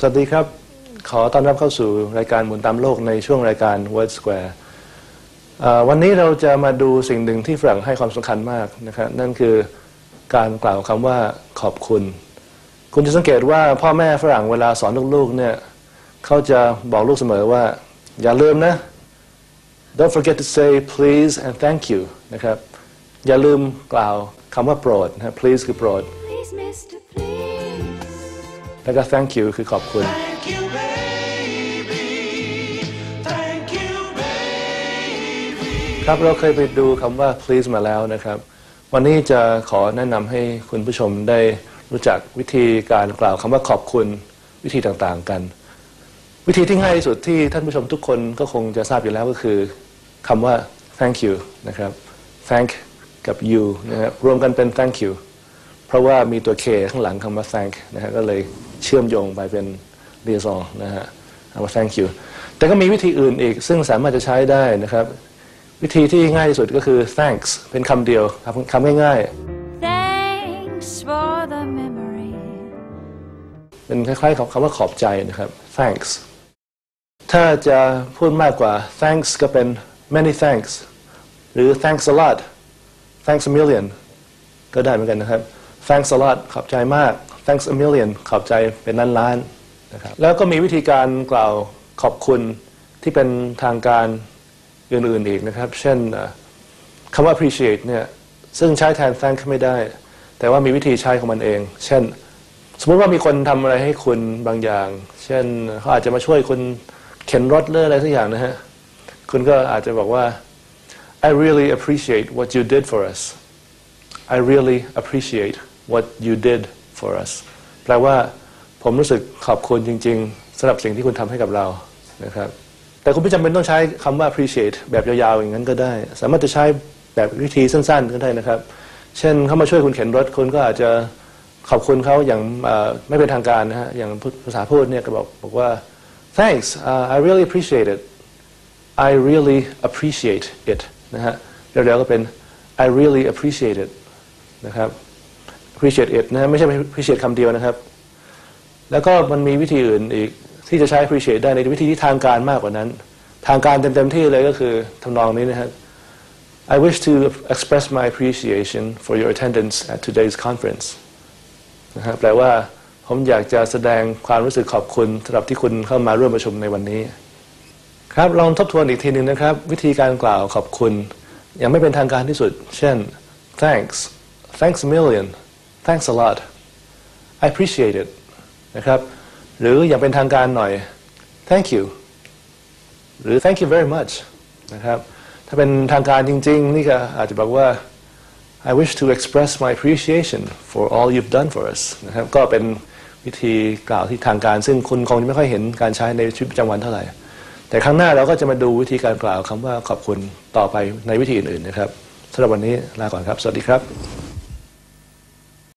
สวัสดีครับ ขอต้อนรับเข้าสู่รายการหมุนตามโลกในช่วงรายการ Word Square วันนี้เราจะมาดูสิ่งหนึ่งที่ฝรั่งให้ความสำคัญมากนะครับนั่นคือการกล่าวคำว่าขอบคุณ คุณจะสังเกตว่าพ่อแม่ฝรั่งเวลาสอนลูกๆเนี่ยเขาจะบอกลูกเสมอว่า อย่าลืมนะ don't forget to say please and thank you นะครับอย่าลืมกล่าวคำว่าโปรดนะ please คือโปรด Please, Mr. Please. แล้วก็ thank you คือขอบคุณ Thank you, baby. Thank you, baby. ครับเราเคยไปดูคำว่า please มาแล้วนะครับ วันนี้จะขอแนะนำให้คุณผู้ชมได้รู้จักวิธีการกล่าวคำว่าขอบคุณวิธีต่างๆกัน วิธีที่ง่ายที่สุดที่ท่านผู้ชมทุกคนก็คงจะทราบอยู่แล้วก็คือคำว่า thank you นะครับ thank กับ you นะครับรวมกันเป็น thank you เพราะว่ามีตัว k ข้างหลังคำว่า thank นะฮะก็เลยเชื่อมโยงไปเป็น liaison นะฮะคำว่า thank you แต่ก็มีวิธีอื่นอีก ซึ่งสามารถจะใช้ได้นะครับ วิธีที่ง่ายที่สุดก็คือ thanks เป็นคำเดียวครับคำง่าย Thanks for the memory. ๆเป็นคล้ายๆกับคำว่าขอบใจนะครับ thanks ถ้าจะพูดมากกว่า thanks ก็เป็น many thanks หรือ thanks a lot thanks a million ก็ได้เหมือนกันนะครับ thanks a lot ขอบใจมาก thanks a million ขอบใจเป็นล้านล้านนะครับแล้วก็มีวิธีการกล่าวขอบคุณที่เป็นทางการอื่นๆอีกนะครับ เช่นคำว่า appreciate เนี่ยซึ่งใช้แทน thank ไม่ได้ แต่ว่ามีวิธีใช้ของมันเอง เช่น สมมติว่ามีคนทำอะไรให้คุณบางอย่าง เช่นเขาอาจจะมาช่วยคุณเข็นรถหรืออะไรสักอย่างนะฮะคุณก็อาจจะบอกว่า I really appreciate what you did for us I really appreciate what you did for us แปลว่าผมรู้สึกขอบคุณจริง ๆสำหรับสิ่งที่คุณทำให้กับเรานะครับแต่คุณไม่จำเป็นต้องใช้คำว่า appreciate แบบยาวๆ อย่างนั้นก็ได้ สามารถจะใช้แบบวิธีสั้น ๆ ก็ได้นะครับ เช่นเขามาช่วยคุณเข็นรถคุณก็อาจจะขอบคุณเขาอย่างไม่เป็นทางการนะฮะอย่างภาษาพูดเนี่ยก็บอกบอกว่า thanks uh, I really appreciate it I really appreciate it นะฮะเร็วๆก็เป็น I really appreciate it นะครับ appreciate it นะไม่ใช่ appreciate คำเดียวนะครับ แล้วก็มันมีวิธีอื่นอีกที่จะใช้ appreciate ได้ในวิธีที่ทางการมากกว่านั้น ทางการเต็มๆที่เลยก็คือทำนองนี้นะฮะ I wish to express my appreciation for your attendance at today's conference นะฮะแปลว่าผมอยากจะแสดงความรู้สึกขอบคุณสำหรับที่คุณเข้ามาร่วมประชุมในวันนี้ ครับลองทบทวนอีกทีหนึ่งนะครับ วิธีการกล่าวขอบคุณ ยังไม่เป็นทางการที่สุด เช่น thanks thanks a million thanks a lot I appreciate it นะครับ หรืออย่างเป็นทางการหน่อย thank you หรือ thank you very much นะครับ ถ้าเป็นทางการจริง ๆ นี่ก็อาจจะบอกว่า I wish to express my appreciation for all you've done for us นะครับ ก็เป็นวิธีกล่าวที่ทางการ ซึ่งคุณคงไม่ค่อยเห็นการใช้ในชีวิตประจำวันเท่าไหร่ แต่ครั้งหน้าเราก็จะมาดูวิธีการกล่าวคำว่าขอบคุณต่อไปในวิธีอื่น ๆ นะครับสำหรับวันนี้ลาก่อนครับ สวัสดีครับ